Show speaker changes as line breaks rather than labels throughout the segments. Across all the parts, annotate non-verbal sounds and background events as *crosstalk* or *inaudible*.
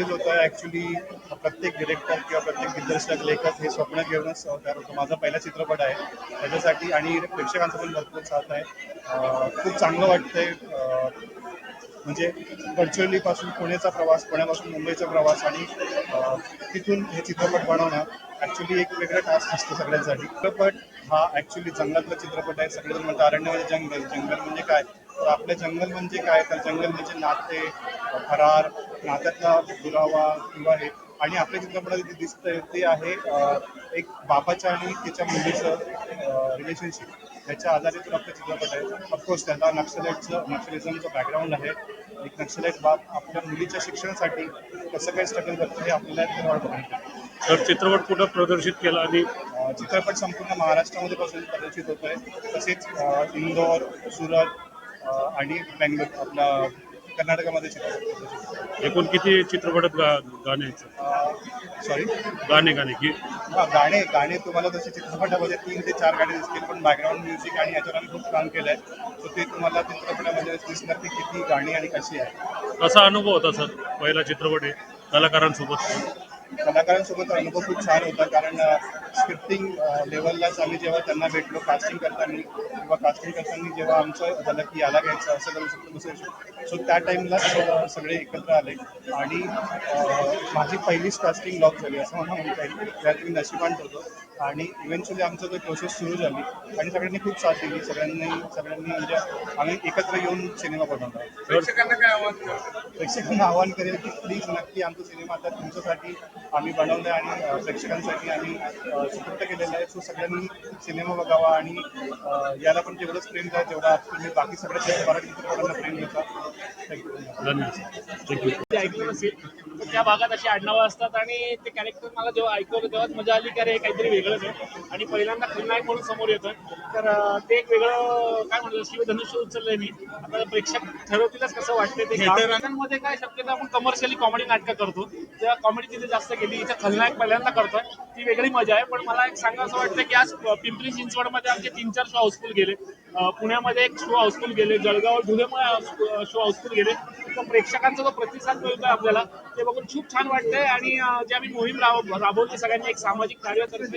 Actually प्रत्येक director किंवा प्रत्येक दिग्दर्शक लेखक हे स्वप्न घेऊनच तयार होतं माझा पहिला चित्रपट आहे. त्याच्यासाठी आणि प्रेक्षकांचा पण भरपूर साथ आहे. खूप चांगलं वाटतंय. म्हणजे गडचिरोलीपासून पुण्याचा प्रवास पुण्यापासून मुंबईचा प्रवास आणि तिथून हे चित्रपट बनवणं ॲक्च्युली एक वेगळं टास्क असतं सगळ्यांसाठी. चित्रपट हा ॲक्च्युली जंगलातला चित्रपट आहे. सगळेजण म्हणतात अरण्य म्हणजे जंगल. जंगल म्हणजे काय? तर आपलं जंगल म्हणजे काय? तर जंगल म्हणजे नाते फरार नात्यातला दुरावा किंवा हे आणि आपल्या चित्रपटात जे दिसतंय ते आहे एक बापाच्या आणि तिच्या मुलीचं रिलेशनशिप त्याच्या आधारित आपला चित्रपट आहे. ऑफकोर्स त्याला नक्षलाईटचं नक्षलिझमचं बॅकग्राऊंड आहे. एक नक्षलाईट बाप आपल्या मुलीच्या शिक्षणासाठी कसं काय स्ट्रगल करतो हे आपल्याला त्यावर बघायचं
तर चित्रपट कुठं प्रदर्शित केला आणि
चित्रपट संपूर्ण महाराष्ट्रामध्ये पासून प्रदर्शित होत आहे तसेच इंदोर सुरत आणि बेंगलोर आपला कर्नाटकामध्ये चित्रपट.
एकूण किती चित्रपटात गा गाणे आहेत?
सॉरी?
गाणे गाणे की
हा गाणे गाणे तुम्हाला तसे चित्रपटामध्ये तीन ते चार गाणे दिसतील पण बॅकग्राऊंड म्युझिक आणि याच्यावर आम्ही खूप काम केलं आहे सो ते तुम्हाला चित्रपटामध्ये दिसणार की किती गाणी आणि कशी आहे.
कसा अनुभव होता सर पहिला चित्रपट आहे कलाकारांसोबत?
कलाकारांसोबत अनुभव खूप छान होता कारण स्क्रिप्टिंग लेवललाच आम्ही जेव्हा त्यांना भेटलो कास्टिंग करताना किंवा कास्टिंग करताना जेव्हा आमचं झालं की याला घ्यायचं असं करू शकतो दुसरं शकतो. सो त्या टाईमलाच सगळे एकत्र आले. आणि माझी पहिलीच कास्टिंग लॉक झाली असं मला म्हणता येईल. त्यात मी नशिबान होतो आणि इव्हेंच्युअली आमचं तो प्रोसेस सुरू झाली. आणि सगळ्यांनी खूप साथ दिली. सगळ्यांनी सगळ्यांनी म्हणजे आम्ही एकत्र येऊन सिनेमा बनवला.
प्रेक्षकांना काय द्याल?
प्रेक्षकांना आवाहन करेल की प्लीज नक्की आमचा सिनेमा आता तुमच्यासाठी आम्ही बनवलं आहे आणि प्रेक्षकांसाठी आम्ही सुपूर्त केलेलं आहे. सो सगळ्यांनी सिनेमा बघावा आणि याला पण तेवढंच प्रेम द्या जेवढा तुम्ही बाकी सगळ्या मराठी चित्रपटांना प्रेम देता थँक्यू
धन्यवाद. थँक्यू
ते ऐकलं नसेल तर त्या भागात अशी आडनावं असतात आणि ते कॅरेक्टर मला जेव्हा ऐकवलं तेव्हाच मजा आली की अरे हे काहीतरी वेगळंच आहे. आणि पहिल्यांदा खलनायक म्हणून समोर येतोय. तर ते एक वेगळं काय म्हणतात शिवधनुष्य उचललंय मी. आता प्रेक्षक ठरवतीलच कसं वाटतंय ते गावांमध्ये काय शक्यतो आपण कमर्शियली कॉमेडी नाटकं करतो. तेव्हा कॉमेडी तिथे जास्त केली इथे खलनायक पहिल्यांदा करतोय. ती वेगळी मजा आहे पण मला एक सांगा असं वाटतं की आज पिंपरी चिंचवडमध्ये आमचे तीन चार शो हाऊसफुल गेले. पुण्यामध्ये एक शो हाऊसफुल गेले जळगाव धुळेमुळे शो हाऊसफुल गेले. तर प्रेक्षकांचा जो प्रतिसाद मिळतोय आपल्याला ते बघून खूप छान वाटतंय. आणि जे आम्ही मोहीम राब राबवली सगळ्यांनी एक सामाजिक कार्यतर्फे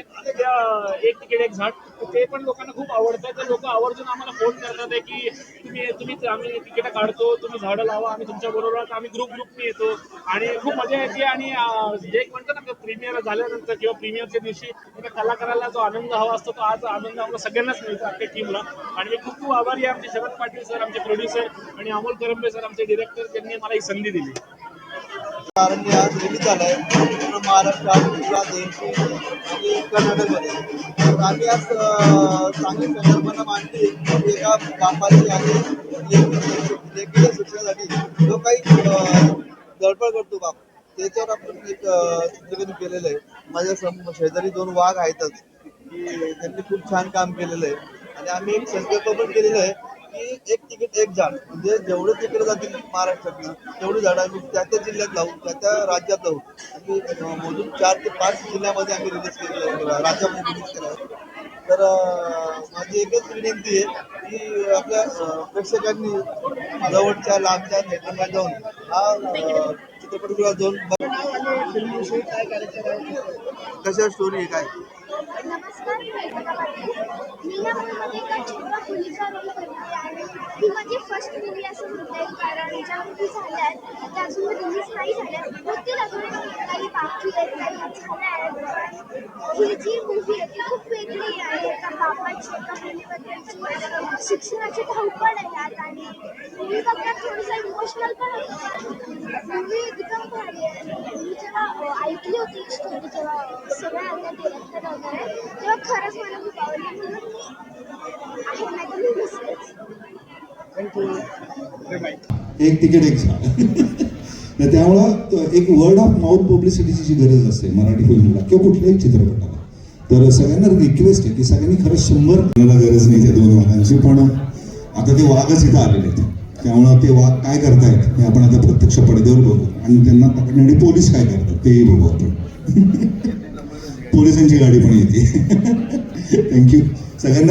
एक तिकीट एक झाड ते पण लोकांना खूप आवडतंय. तर लोक आवर्जून आम्हाला फोन करतात आहे की तुम्ही तुम्ही आम्ही तिकीटं काढतो तुम्ही झाडं लावा आम्ही तुमच्या बरोबर आम्ही ग्रुप ग्रुपने येतो. आणि खूप मजा येते आणि जे एक म्हणतो ना प्रीमियर झाल्यानंतर किंवा प्रीमियरच्या दिवशी एका कलाकाराला जो आनंद हवा असतो तो आज आनंद आम्हाला सगळ्यांनाच मिळतो आपल्या टीमला आणि मी खूप खूप आभारी आहे आमचे शरद पाटील सर आमचे प्रोड्युसर आणि अमोल करंबे सर आमचे डिरेक्टर त्यांनी मला ही संधी दिली.
कारण हे आज रिलीज झालंय. पूर्ण महाराष्ट्रात गुजरात आणि कर्नाटकमध्ये. आम्ही आज चांगली संकल्पना मांडली एका बापाची आणि लेकीच्या शिक्षणासाठी जो काही धडपड करतो बाप त्याच्यावर आपण एक अं, केलेलं आहे. माझ्या सम शेजारी दोन वाघ आहेतच. की त्यांनी खूप छान काम केलेलं आहे आणि आम्ही एक संकल्प पण केलेला आहे की एक तिकीट एक झाड म्हणजे जेवढे तिकीट जातील महाराष्ट्रातनं तेवढी झाडं आम्ही त्या त्या जिल्ह्यात लावू त्या त्या राज्यात लावू आणि मोजून चार ते पाच जिल्ह्यामध्ये आम्ही रिलीज केलेलं आहे राज्यामध्ये रिलीज केलं आहे तर माझी एकच विनंती आहे की आपल्या प्रेक्षकांनी जवळच्या लांबच्या थिएटरला जाऊन हा चित्रपटगृहात जाऊन बघ- कशा स्टोरी आहे काय
मीना मूवीमध्ये एका छोट्या मुलीचा रोल करते आणि ती माझी फर्स्ट मूवी असं म्हणता येईल कारण ज्या मूवी झाल्या आहेत त्या अजून रिलीज नाही झाल्या होतील अजून काही बाकी आहेत काही झाल्या आहेत ही जी मूवी आहे ती खूप वेगळी आहे एका बापाची एका मुलीबद्दलची शिक्षणाची धावपळ आहे यात आणि मूवी बघण्यात थोडंसं इमोशनल पण होतं मूवी एकदम भारी आहे. ऐकली होती स्टोरी जेव्हा सगळ्या आल्या डिरेक्टर वगैरे तेव्हा खरंच मला खूप आवडली. म्हणून मी आहे नाही तर मी मिसतेच
एक तिकीट एक तर त्यामुळं त- एक वर्ड ऑफ माउथ पब्लिसिटीची जी गरज असते मराठी फिल्मला किंवा कुठल्याही चित्रपटाला. तर सगळ्यांना रिक्वेस्ट आहे की सगळ्यांनी खरंच शंभर गरज नाही त्या दोन वाघांची पण आता ते वाघच इथं आलेले आहेत. त्यामुळं ते वाघ काय करतायत हे आपण आता प्रत्यक्ष पडद्यावर बघू. आणि त्यांना पकडण्यासाठी पोलीस काय करतात तेही बघू आपण. *laughs* पोलिसांची गाडी पण येते. *laughs* थँक्यू सगळ्यांना